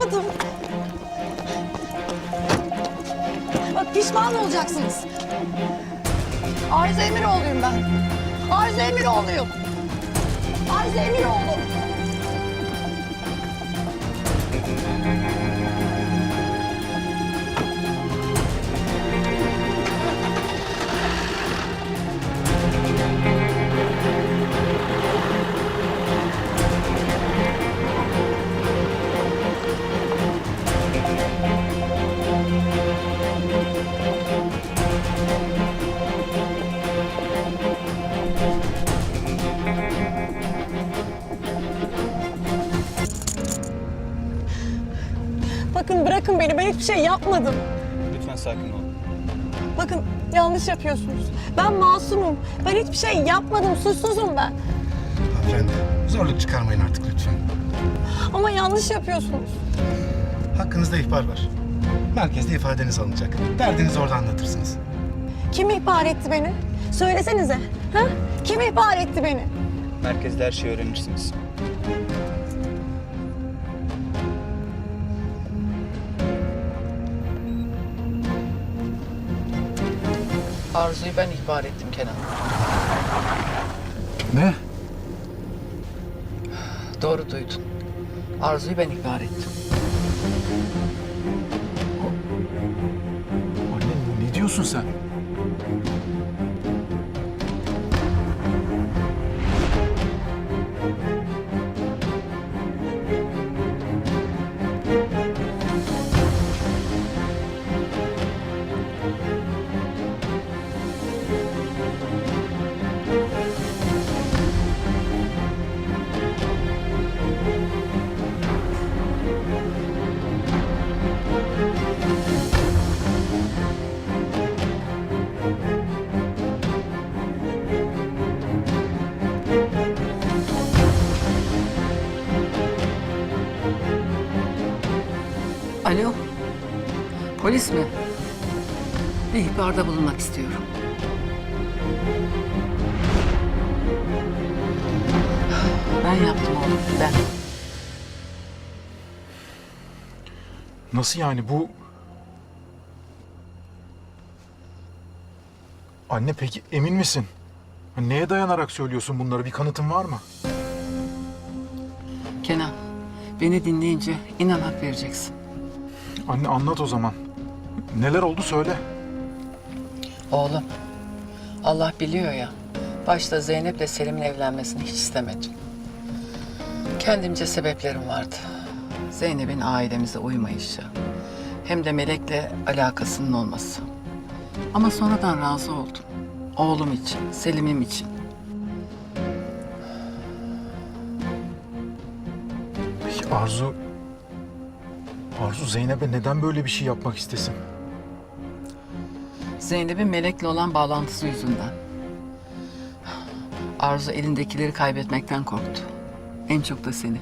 Adım. Bak pişman olacaksınız. Arzu Emiroğlu'yum ben. Arzu Emiroğlu'yum. Arzu Emiroğlu. Bakın bırakın beni. Ben hiçbir şey yapmadım. Lütfen sakin ol. Bakın yanlış yapıyorsunuz. Ben masumum. Ben hiçbir şey yapmadım. Suçsuzum ben. Hanımefendi zorluk çıkarmayın artık lütfen. Ama yanlış yapıyorsunuz. Hakkınızda ihbar var. Merkezde ifadeniz alınacak. Derdinizi orada anlatırsınız. Kim ihbar etti beni? Söylesenize. Ha? Kim ihbar etti beni? Merkezde her şeyi öğrenirsiniz. Arzu'yu ben ihbar ettim Kenan. Ne? Doğru duydun. Arzu'yu ben ihbar ettim. Anne ne diyorsun sen? Alo. Polis mi? Bir ihbarda bulunmak istiyorum. Ben yaptım oğlum, ben. Nasıl yani bu... Anne peki emin misin? Neye dayanarak söylüyorsun bunları? Bir kanıtın var mı? Kenan, beni dinleyince inan hak vereceksin. Anne anlat o zaman. Neler oldu söyle. Oğlum, Allah biliyor ya, başta Zeynep'le Selim'in evlenmesini hiç istemedim. Kendimce sebeplerim vardı. Zeynep'in ailemize uymayışı, hem de Melek'le alakasının olması. Ama sonradan razı oldum. Oğlum için, Selim'im için. Peki Arzu... Arzu Zeynep'e neden böyle bir şey yapmak istesin? Zeynep'in Melek'le olan bağlantısı yüzünden. Arzu elindekileri kaybetmekten korktu. En çok da seni.